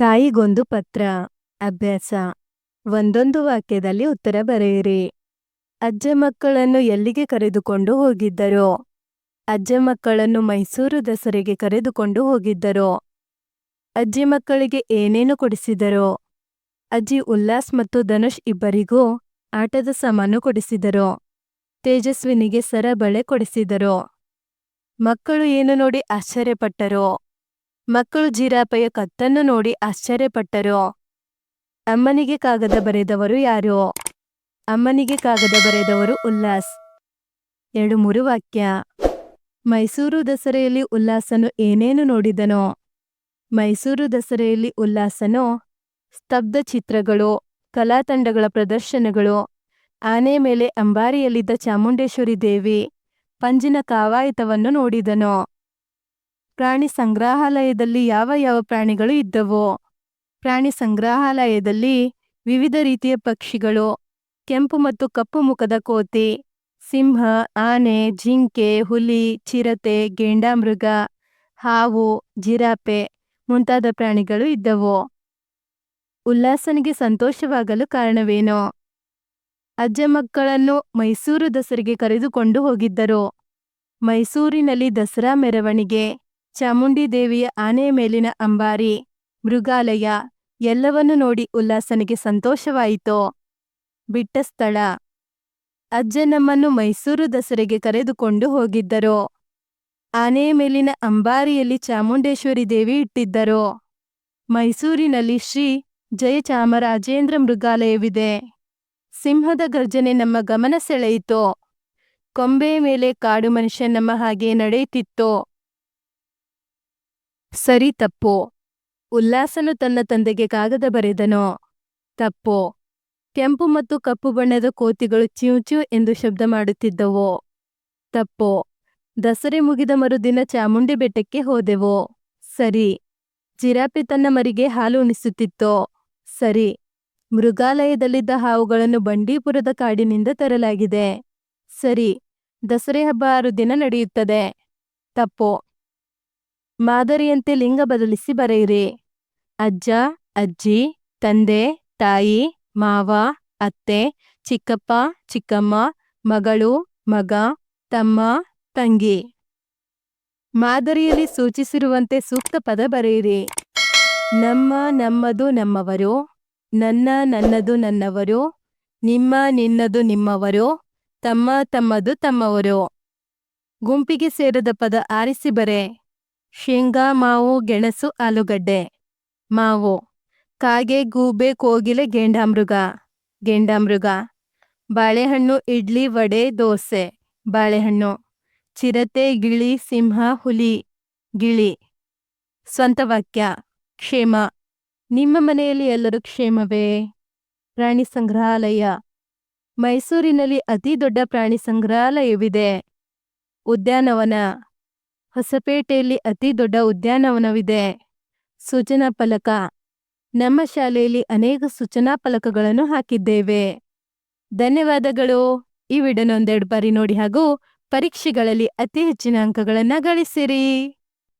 ತಾಯಿಗೊಂದು ಪತ್ರ. ಅಭ್ಯಾಸ. ಒಂದೊಂದು ವಾಕ್ಯದಲ್ಲಿ ಉತ್ತರ ಬರೆಯಿರಿ. ಅಜ್ಜ ಮಕ್ಕಳನ್ನು ಎಲ್ಲಿಗೆ ಕರೆದುಕೊಂಡು ಹೋಗಿದ್ದರು? ಅಜ್ಜ ಮಕ್ಕಳನ್ನು ಮೈಸೂರು ದಸರೆಗೆ ಕರೆದುಕೊಂಡು ಹೋಗಿದ್ದರು? ಅಜ್ಜಿ ಮಕ್ಕಳಿಗೆ ಏನೇನು ಕೊಡಿಸಿದರು? ಅಜ್ಜಿ ಉಲ್ಲಾಸ್ ಮತ್ತು ಧನುಷ್ ಇಬ್ಬರಿಗೂ ಆಟದ ಸಾಮಾನು ಕೊಡಿಸಿದರು. ತೇಜಸ್ವಿನಿಗೆ ಸರಬಳೆ ಕೊಡಿಸಿದರು. ಮಕ್ಕಳು ಏನು ನೋಡಿ ಆಶ್ಚರ್ಯಪಟ್ಟರು? ಮಕ್ಕಳು ಜೀರಾಪೆಯ ಕತ್ತನ್ನು ನೋಡಿ ಆಶ್ಚರ್ಯಪಟ್ಟರು. ಅಮ್ಮನಿಗೆ ಕಾಗದ ಬರೆದವರು ಯಾರು? ಅಮ್ಮನಿಗೆ ಕಾಗದ ಬರೆದವರು ಉಲ್ಲಾಸ್. ಎರಡು ಮೂರು ವಾಕ್ಯ. ಮೈಸೂರು ದಸರೆಯಲ್ಲಿ ಉಲ್ಲಾಸನು ಏನೇನು ನೋಡಿದನು? ಮೈಸೂರು ದಸರೆಯಲ್ಲಿ ಉಲ್ಲಾಸನು ಸ್ತಬ್ಧ ಚಿತ್ರಗಳು ಕಲಾತಂಡಗಳ ಪ್ರದರ್ಶನಗಳು, ಆನೆ ಮೇಲೆ ಅಂಬಾರಿಯಲ್ಲಿದ್ದ ಚಾಮುಂಡೇಶ್ವರಿ ದೇವಿ, ಪಂಜಿನ ಕಾವಾಯಿತವನ್ನು ನೋಡಿದನು. ಪ್ರಾಣಿ ಸಂಗ್ರಹಾಲಯದಲ್ಲಿ ಯಾವ ಯಾವ ಪ್ರಾಣಿಗಳು ಇದ್ದವು, ಪ್ರಾಣಿ ಸಂಗ್ರಹಾಲಯದಲ್ಲಿ ವಿವಿಧ ರೀತಿಯ ಪಕ್ಷಿಗಳು, ಕೆಂಪು ಮತ್ತು ಕಪ್ಪು ಮುಖದ ಕೋತಿ, ಸಿಂಹ, ಆನೆ, ಜಿಂಕೆ, ಹುಲಿ, ಚಿರತೆ ಗೇಂಡಾಮೃಗ ಹಾವು, ಜಿರಾಪೆ ಮುಂತಾದ ಪ್ರಾಣಿಗಳು ಇದ್ದವು. ಉಲ್ಲಾಸನಿಗೆ ಸಂತೋಷವಾಗಲು ಕಾರಣವೇನು? ಅಜ್ಜ ಮಕ್ಕಳನ್ನು ಮೈಸೂರು ದಸರೆಗೆ ಕರೆದುಕೊಂಡು ಹೋಗಿದ್ದರು. ಮೈಸೂರಿನಲ್ಲಿ ದಸರಾ ಮೆರವಣಿಗೆ ಚಾಮುಂಡಿ ದೇವಿಯ ಆನೆಯ ಮೇಲಿನ ಅಂಬಾರಿ, ಮೃಗಾಲಯ, ಎಲ್ಲವನ್ನೂ ನೋಡಿ ಉಲ್ಲಾಸನಿಗೆ ಸಂತೋಷವಾಯಿತೋ. ಬಿಟ್ಟ ಸ್ಥಳ. ಅಜ್ಜ ನಮ್ಮನ್ನು ಮೈಸೂರು ದಸರೆಗೆ ಕರೆದುಕೊಂಡು ಹೋಗಿದ್ದರು. ಆನೆಯ ಮೇಲಿನ ಅಂಬಾರಿಯಲ್ಲಿ ಚಾಮುಂಡೇಶ್ವರಿ ದೇವಿ ಇಟ್ಟಿದ್ದರು. ಮೈಸೂರಿನಲ್ಲಿ ಶ್ರೀ ಜಯಚಾಮರಾಜೇಂದ್ರ ಮೃಗಾಲಯವಿದೆ. ಸಿಂಹದ ಗರ್ಜನೆ ನಮ್ಮ ಗಮನ ಸೆಳೆಯಿತು. ಕೊಂಬೆಯ ಮೇಲೆ ಕಾಡು ಮನುಷ್ಯ ನಮ್ಮ ಹಾಗೆ ನಡೆಯುತ್ತಿತ್ತು. ಸರಿ ತಪ್ಪೋ. ಉಲ್ಲಾಸನು ತನ್ನ ತಂದೆಗೆ ಕಾಗದ ಬರೆದನೋ. ತಪ್ಪೋ. ಕೆಂಪು ಮತ್ತು ಕಪ್ಪು ಬಣ್ಣದ ಕೋತಿಗಳು ಚ್ಯೂ ಎಂದು ಶಬ್ದ ಮಾಡುತ್ತಿದ್ದವೋ. ತಪ್ಪೋ. ದಸರೆ ಮುಗಿದ ಮರುದಿನ ಚಾಮುಂಡಿ ಬೆಟ್ಟಕ್ಕೆ ಹೋದೆವೋ. ಸರಿ. ಜಿರಾಪೆ ತನ್ನ ಮರಿಗೆ ಹಾಲು ಉಣಿಸುತ್ತಿತ್ತೋ. ಸರಿ. ಮೃಗಾಲಯದಲ್ಲಿದ್ದ ಹಾವುಗಳನ್ನು ಬಂಡೀಪುರದ ಕಾಡಿನಿಂದ ತರಲಾಗಿದೆ. ಸರಿ. ದಸರೆ ಹಬ್ಬ ಆರು ದಿನ ನಡೆಯುತ್ತದೆ. ತಪ್ಪು. ಮಾದರಿಯಂತೆ ಲಿಂಗ ಬದಲಿಸಿ ಬರೆಯಿರಿ. ಅಜ್ಜ, ಅಜ್ಜಿ, ತಂದೆ, ತಾಯಿ, ಮಾವ, ಅತ್ತೆ, ಚಿಕ್ಕಪ್ಪ, ಚಿಕ್ಕಮ್ಮ, ಮಗಳು, ಮಗ, ತಮ್ಮ, ತಂಗಿ. ಮಾದರಿಯಲ್ಲಿ ಸೂಚಿಸಿರುವಂತೆ ಸೂಕ್ತ ಪದ ಬರೆಯಿರಿ. ನಮ್ಮ, ನಮ್ಮದು ನಮ್ಮವರು, ನನ್ನ, ನನ್ನದು ನನ್ನವರು, ನಿಮ್ಮ, ನಿನ್ನದು ನಿಮ್ಮವರು, ತಮ್ಮ, ತಮ್ಮದು ತಮ್ಮವರು. ಗುಂಪಿಗೆ ಸೇರದ ಪದ ಆರಿಸಿ ಬರೆ. ಶೇಂಗಾ, ಮಾವು, ಗೆಣಸು, ಆಲೂಗಡ್ಡೆ. ಮಾವು. ಕಾಗೆ, ಗೂಬೆ, ಕೋಗಿಲೆ, ಗೆಂಡಾಮೃಗ. ಗೆಂಡಾಮೃಗ. ಬಾಳೆಹಣ್ಣು, ಇಡ್ಲಿ, ವಡೆ, ದೋಸೆ. ಬಾಳೆಹಣ್ಣು. ಚಿರತೆ, ಗಿಳಿ, ಸಿಂಹ, ಹುಲಿ. ಗಿಳಿ. ಸ್ವಂತ ವಾಕ್ಯ. ಕ್ಷೇಮ. ನಿಮ್ಮ ಮನೆಯಲ್ಲಿ ಎಲ್ಲರೂ ಕ್ಷೇಮವೇ? ಪ್ರಾಣಿ ಸಂಗ್ರಹಾಲಯ. ಮೈಸೂರಿನಲ್ಲಿ ಅತಿ ದೊಡ್ಡ ಪ್ರಾಣಿ ಸಂಗ್ರಹಾಲಯವಿದೆ. ಉದ್ಯಾನವನ. ಹೊಸಪೇಟೆಯಲ್ಲಿ ಅತಿ ದೊಡ್ಡ ಉದ್ಯಾನವನವಿದೆ. ಸೂಚನಾ ಫಲಕ. ನಮ್ಮ ಶಾಲೆಯಲ್ಲಿ ಅನೇಕ ಸೂಚನಾ ಫಲಕಗಳನ್ನು ಹಾಕಿದ್ದೇವೆ. ಧನ್ಯವಾದಗಳು. ಈ ವಿಡಿಯೋನ ಬಾರಿ ನೋಡಿ ಹಾಗೂ ಪರೀಕ್ಷೆಗಳಲ್ಲಿ ಅತಿ ಹೆಚ್ಚಿನ ಅಂಕಗಳನ್ನು ಗಳಿಸಿರಿ.